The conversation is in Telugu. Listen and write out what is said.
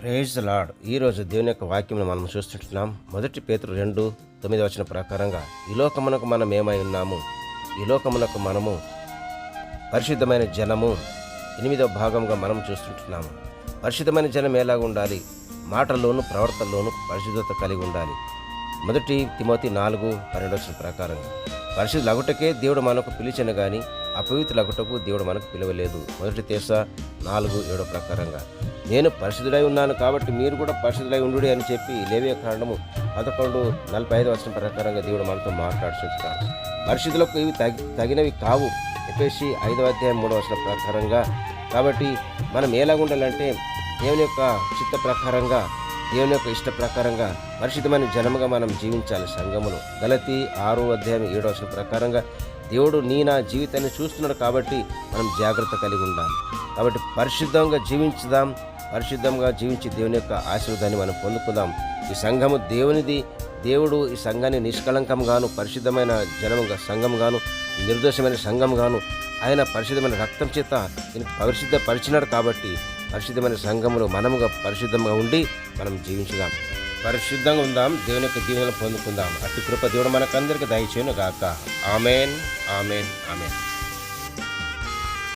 ప్రేజ్ లాడ్ ఈరోజు దేవుని యొక్క వాక్యం మనం చూస్తుంటున్నాం. మొదటి పేతురు రెండు తొమ్మిది వచ్చిన ప్రకారంగా ఈ లోకమునకు మనం ఏమై ఉన్నాము? ఈ లోకమునకు మనము పరిశుద్ధమైన జనము. ఎనిమిదవ భాగంగా మనం చూస్తుంటున్నాము. పరిశుద్ధమైన జనం ఎలాగ ఉండాలి? మాటల్లోనూ ప్రవర్తనలోనూ పరిశుద్ధత కలిగి ఉండాలి. మొదటి తిమోతి నాలుగు పన్నెండు వచ్చిన ప్రకారంగా పరిశుద్ధ లగుటకే దేవుడు మనకు పిలిచిన కానీ అపవిత్ర లగుటకు దేవుడు మనకు పిలవలేదు. మొదటి దేశ నాలుగు ఏడో ప్రకారంగా నేను పరిశుద్ధుడై ఉన్నాను కాబట్టి మీరు కూడా పరిశుద్ధులై ఉండు అని చెప్పి లేవే కారణము పదకొండు నలభై ఐదు వర్షం ప్రకారంగా దేవుడు మనతో మాట్లాడుతుంటాడు. పరిశుద్ధులకు ఇవి తగి తగినవి కావు. చెప్పేసి ఐదవ అధ్యాయం మూడవ వర్షం ప్రకారంగా. కాబట్టి మనం ఎలాగ ఉండాలంటే దేవుని యొక్క చిత్త ప్రకారంగా దేవుని యొక్క ఇష్ట ప్రకారంగా పరిశుద్ధమైన జనముగా మనం జీవించాలి సంఘములు. గలతి ఆరో అధ్యాయం ఏడో వర్షం ప్రకారంగా దేవుడు నీ నా జీవితాన్ని చూస్తున్నాడు కాబట్టి మనం జాగ్రత్త కలిగి ఉండాలి. కాబట్టి పరిశుద్ధంగా జీవించుదాం. పరిశుద్ధంగా జీవించి దేవుని యొక్క ఆశీర్వాదాన్ని మనం పొందుకుందాం. ఈ సంఘము దేవునిది. దేవుడు ఈ సంఘాన్ని నిష్కళంకంగాను పరిశుద్ధమైన జనముగా సంఘంగాను నిర్దోషమైన సంఘంగాను ఆయన పరిశుద్ధమైన రక్తం చేత పరిశుద్ధ పరిచినాడు కాబట్టి పరిశుద్ధమైన సంఘములు మనముగా పరిశుద్ధంగా ఉండి మనం జీవించుదాం. పరిశుద్ధంగా ఉందాం దేవుని యొక్క దీవెనలు పొందుకుందాం. అట్టి కృప దేవుడు మనకందరికీ దయచేయను గాక ఆమెన్ ఆమెన్ ఆమెన్.